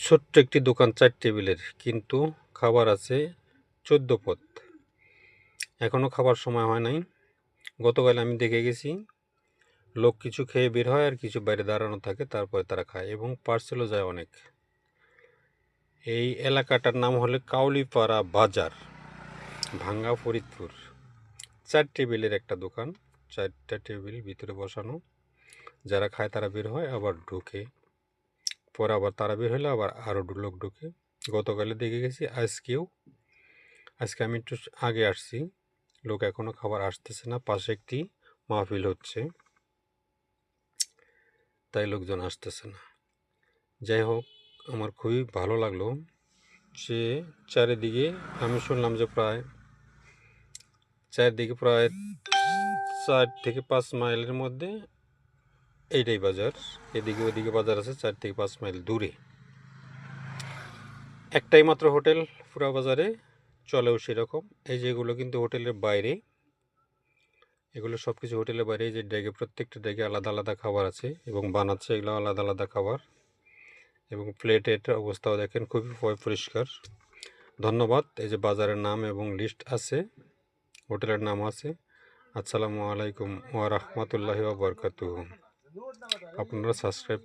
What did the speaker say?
ছোট্ট একটি দোকান, চার টেবিলের, কিন্তু খাবার আছে চোদ্দ পদ। এখনও খাবার সময় হয় নাই। গতকাল আমি দেখে গেছি, লোক কিছু খেয়ে বের হয় আর কিছু বাইরে দাঁড়ানো থাকে, তারপরে তারা খায় এবং পার্সেলও যায় অনেক। এই এলাকাটার নাম হলো কাউলিপাড়া বাজার, ভাঙ্গা ফরিদপুর। চার টেবিলের একটা দোকান, চারটা টেবিল ভিতরে বসানো। যারা খায় তারা বের হয়, আবার ঢুকে। পরে আবার তারা বের হলে আবার আরও লোক ঢুকে। গতকালে দেখে গেছি আজকেও, আজকে আমি একটু আগে আসছি। লোক এখনও খাবার আসতেছে না, পাশে একটি মাহফিল হচ্ছে। তাই লোকজন আসতেছে না। যাই হোক, আমার খুবই ভালো লাগল যে চারিদিকে, আমি শুনলাম যে প্রায় চারিদিকে প্রায় চার থেকে পাঁচ মাইলের মধ্যে এইটাই বাজার। এদিকে ওদিকে বাজার আছে, চার থেকে পাঁচ মাইল দূরে। একটাই মাত্র হোটেল পুরা বাজারে, চলেও সেরকম। এই যেগুলো কিন্তু হোটেলের বাইরে। এগুলো সব কিছু হোটেলের বাইরে। যে ড্যাগে প্রত্যেকটা ড্যাগে আলাদা আলাদা খাবার আছে এবং বানাচ্ছে এগুলো আলাদা আলাদা খাবার। এবং প্লেটের অবস্থাও দেখেন খুবই পরিষ্কার। ধন্যবাদ। এই যে বাজারের নাম এবং লিস্ট আছে, হোটেলের নাম আছে। আসসালামু আলাইকুম ওয়া রাহমাতুল্লাহি ওয়া বারাকাতুহু। আপনারা সাবস্ক্রাইব